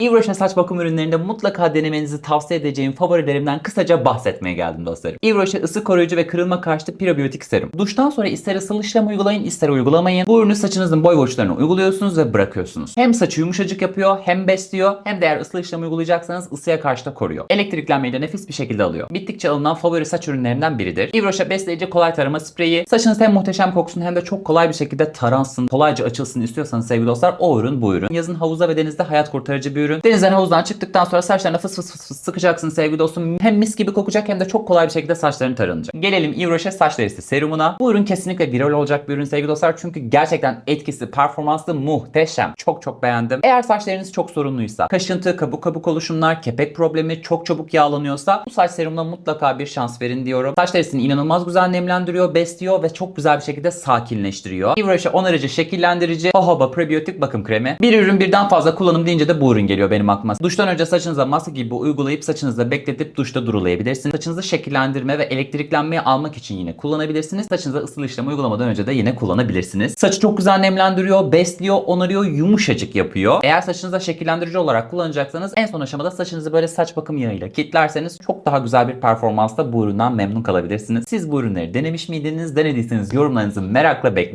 Evros'un saç bakım ürünlerinde mutlaka denemenizi tavsiye edeceğim favorilerimden kısaca bahsetmeye geldim dostlarım. Evros'un ısı koruyucu ve kırılma karşıtı prebiyotik serum. Duştan sonra ister ısıl işlem uygulayın ister uygulamayın. Bu ürünü saçınızın boy ve uçlarına uyguluyorsunuz ve bırakıyorsunuz. Hem saçı yumuşacık yapıyor hem besliyor hem de eğer ısıl işlem uygulayacaksanız ısıya karşı da koruyor. Elektriklenmeyi de nefis bir şekilde alıyor. Bittikçe alınan favori saç ürünlerinden biridir. Evros'a besleyici kolay tarama spreyi. Saçınız hem muhteşem koksun hem de çok kolay bir şekilde taransın, kolayca açılsın istiyorsanız sevgili dostlar o ürün bu ürün. Yazın havuza ve denizde hayat kurtarıcı bir ürün. Denizden havuzdan çıktıktan sonra saçlarına fıs fıs fıs fıs sıkacaksın sevgili dostum. Hem mis gibi kokacak hem de çok kolay bir şekilde saçların taranacak. Gelelim Evros'a saç derisi serumuna. Bu ürün kesinlikle viral olacak bir ürün sevgili dostlar. Çünkü gerçekten etkisi, performansı muhteşem. Çok çok beğendim. Eğer saçlarınız çok sorunluysa, kaşıntı, kabuk kabuk oluşumlar, kepek problemi, çok çabuk yağlanıyorsa bu saç serumuna mutlaka bir şans verin diyorum. Saç derisini inanılmaz güzel nemlendiriyor, besliyor ve çok güzel bir şekilde sakinleştiriyor. Evros'a onarıcı, şekillendirici, jojoba prebiyotik bakım kremi. Bir ürün birden fazla kullanım deyince de bu ürün geliyor benim aklıma. Duştan önce saçınıza maske gibi uygulayıp saçınızda bekletip duşta durulayabilirsiniz. Saçınızı şekillendirme ve elektriklenmeyi almak için yine kullanabilirsiniz. Saçınıza ısıl işlem uygulamadan önce de yine kullanabilirsiniz. Saçı çok güzel nemlendiriyor, besliyor, onarıyor, yumuşacık yapıyor. Eğer saçınıza şekillendirici olarak kullanacaksanız en son aşamada saçınızı böyle saç bakım yağıyla kitlerseniz çok daha güzel bir performansla bu üründen memnun kalabilirsiniz. Siz bu ürünleri denemiş miydiniz? Denediyseniz yorumlarınızı merakla bekliyorum.